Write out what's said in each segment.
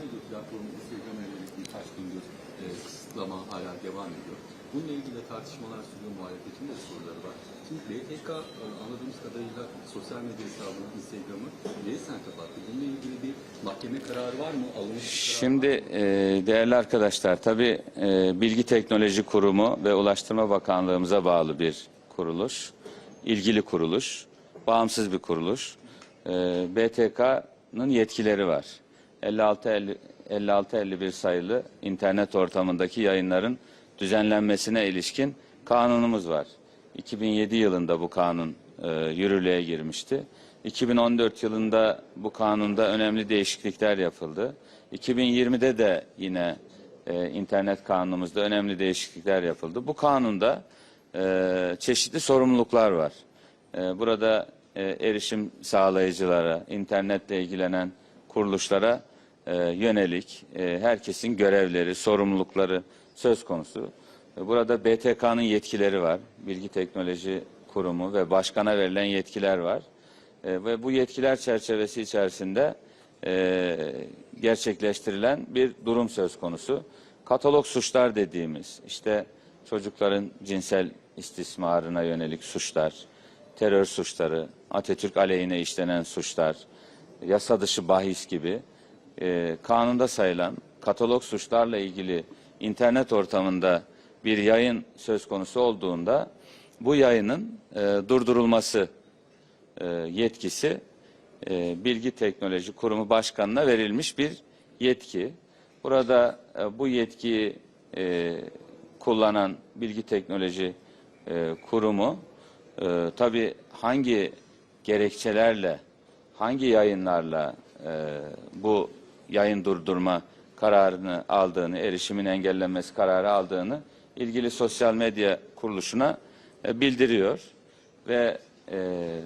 medya platformu Instagram'a yönelik birkaç gündür e, kısıtlama hala devam ediyor. Bununla ilgili tartışmalar sürüyor, muhalefetin de soruları var. Şimdi BTK e, anladığımız kadarıyla sosyal medya hesabını, Instagram'ı resmen kapattı. Bununla ilgili bir mahkeme kararı var mı? Alınmış Şimdi e, değerli arkadaşlar tabii e, Bilgi Teknoloji Kurumu ve Ulaştırma Bakanlığımıza bağlı bir kuruluş. ilgili kuruluş. Bağımsız bir kuruluş. E, BTK'nın yetkileri var. 56 56-51 sayılı internet ortamındaki yayınların düzenlenmesine ilişkin kanunumuz var. 2007 yılında bu kanun e, yürürlüğe girmişti. 2014 yılında bu kanunda önemli değişiklikler yapıldı. 2020'de de yine e, internet kanunumuzda önemli değişiklikler yapıldı. Bu kanunda e, çeşitli sorumluluklar var. E, burada e, erişim sağlayıcılara, internetle ilgilenen kuruluşlara e, yönelik e, herkesin görevleri, sorumlulukları söz konusu. E, Burada BTK'nın yetkileri var. Bilgi Teknoloji Kurumu ve başkana verilen yetkiler var. E, ve bu yetkiler çerçevesi içerisinde e, gerçekleştirilen bir durum söz konusu. Katalog suçlar dediğimiz işte çocukların cinsel istismarına yönelik suçlar, terör suçları, Atatürk aleyhine işlenen suçlar, yasa dışı bahis gibi e, kanunda sayılan katalog suçlarla ilgili internet ortamında bir yayın söz konusu olduğunda bu yayının e, durdurulması e, yetkisi e, Bilgi Teknoloji Kurumu Başkanı'na verilmiş bir yetki. Burada e, bu yetkiyi e, kullanan Bilgi Teknoloji e, Kurumu e, tabii hangi gerekçelerle, hangi yayınlarla e, bu yayın durdurma kararını aldığını, erişimin engellenmesi kararı aldığını ilgili sosyal medya kuruluşuna e, bildiriyor ve e,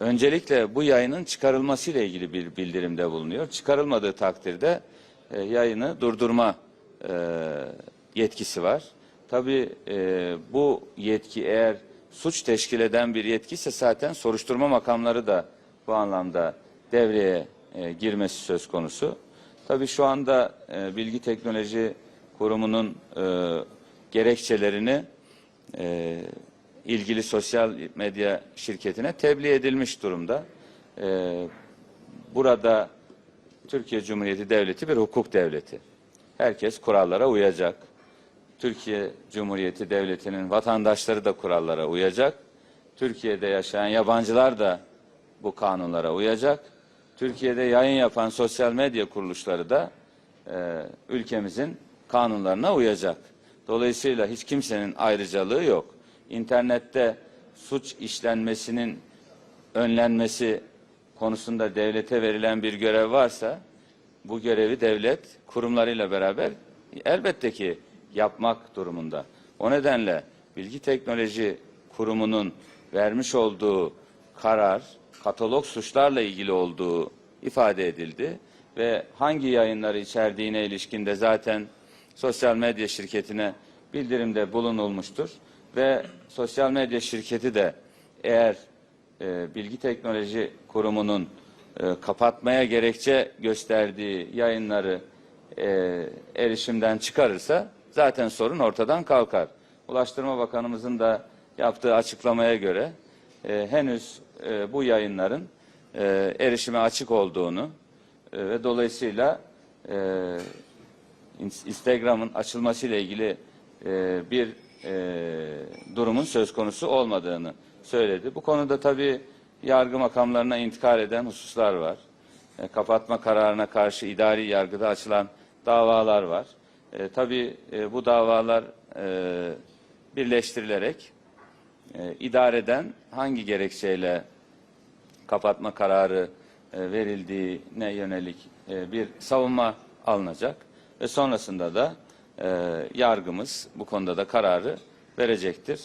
öncelikle bu yayının çıkarılması ile ilgili bir bildirimde bulunuyor. Çıkarılmadığı takdirde e, yayını durdurma e, yetkisi var. Tabii e, bu yetki eğer suç teşkil eden bir yetkiyse zaten soruşturma makamları da bu anlamda devreye e, girmesi söz konusu. Tabii şu anda e, Bilgi Teknoloji Kurumu'nun e, gerekçelerini e, ilgili sosyal medya şirketine tebliğ edilmiş durumda. E, burada Türkiye Cumhuriyeti Devleti bir hukuk devleti. Herkes kurallara uyacak. Türkiye Cumhuriyeti Devleti'nin vatandaşları da kurallara uyacak. Türkiye'de yaşayan yabancılar da bu kanunlara uyacak. Türkiye'de yayın yapan sosyal medya kuruluşları da e, ülkemizin kanunlarına uyacak. Dolayısıyla hiç kimsenin ayrıcalığı yok. İnternette suç işlenmesinin önlenmesi konusunda devlete verilen bir görev varsa bu görevi devlet kurumlarıyla beraber elbette ki yapmak durumunda. O nedenle Bilgi Teknoloji Kurumu'nun vermiş olduğu karar katalog suçlarla ilgili olduğu ifade edildi ve hangi yayınları içerdiğine ilişkin de zaten sosyal medya şirketine bildirimde bulunulmuştur ve sosyal medya şirketi de eğer e, Bilgi Teknoloji Kurumu'nun e, kapatmaya gerekçe gösterdiği yayınları e, erişimden çıkarırsa zaten sorun ortadan kalkar. Ulaştırma Bakanımızın da yaptığı açıklamaya göre e, henüz e, bu yayınların e, erişime açık olduğunu e, ve dolayısıyla e, Instagram'ın açılmasıyla ilgili e, bir e, durumun söz konusu olmadığını söyledi. Bu konuda tabii yargı makamlarına intikal eden hususlar var. E, kapatma kararına karşı idari yargıda açılan davalar var. E, tabii e, bu davalar e, birleştirilerek e, idareden hangi gerekçeyle kapatma kararı e, verildiğine yönelik e, bir savunma alınacak ve sonrasında da e, yargımız bu konuda da kararı verecektir.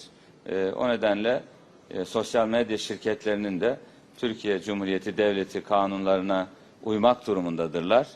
E, o nedenle e, sosyal medya şirketlerinin de Türkiye Cumhuriyeti Devleti kanunlarına uymak durumundadırlar.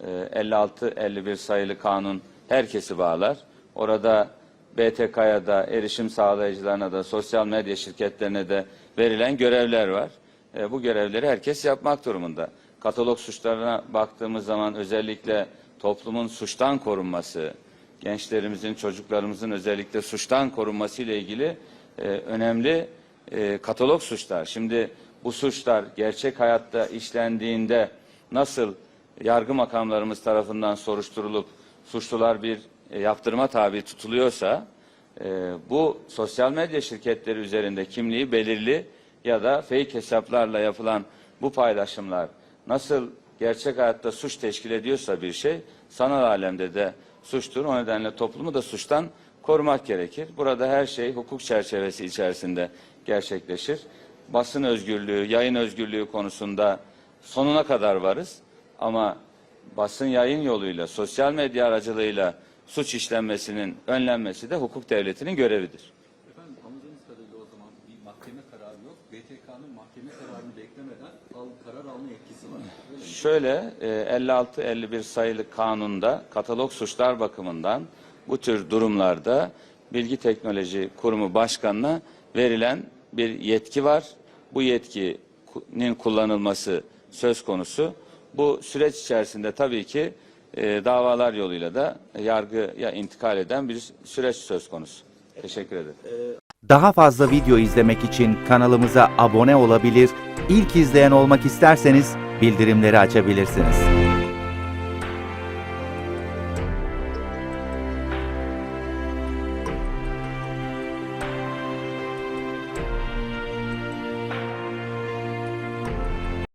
E, 56-51 sayılı kanun herkesi bağlar. Orada BTK'ya da, erişim sağlayıcılarına da, sosyal medya şirketlerine de verilen görevler var. E, bu görevleri herkes yapmak durumunda. katalog suçlarına baktığımız zaman özellikle toplumun suçtan korunması, gençlerimizin, çocuklarımızın özellikle suçtan korunması ile ilgili e, önemli e, katalog suçlar. Şimdi bu suçlar gerçek hayatta işlendiğinde nasıl yargı makamlarımız tarafından soruşturulup suçlular bir e, yaptırıma tabi tutuluyorsa e, bu sosyal medya şirketleri üzerinde kimliği belirli ya da fake hesaplarla yapılan bu paylaşımlar nasıl gerçek hayatta suç teşkil ediyorsa bir şey sanal alemde de suçtur. O nedenle toplumu da suçtan korumak gerekir. Burada her şey hukuk çerçevesi içerisinde gerçekleşir. Basın özgürlüğü, yayın özgürlüğü konusunda sonuna kadar varız. Ama basın yayın yoluyla, sosyal medya aracılığıyla suç işlenmesinin önlenmesi de hukuk devletinin görevidir. Efendim anladığımız kadarıyla o zaman bir mahkeme kararı yok. BTK'nın mahkeme kararını beklemeden al, karar alma yetkisi var. Öyle? Şöyle e, 56-51 sayılı kanunda katalog suçlar bakımından bu tür durumlarda Bilgi Teknoloji Kurumu Başkanı'na verilen bir yetki var. Bu yetkinin kullanılması söz konusu. Bu süreç içerisinde tabii ki e, davalar yoluyla da yargıya intikal eden bir süreç söz konusu. Teşekkür ederim. Daha fazla video izlemek için kanalımıza abone olabilir, ilk izleyen olmak isterseniz bildirimleri açabilirsiniz.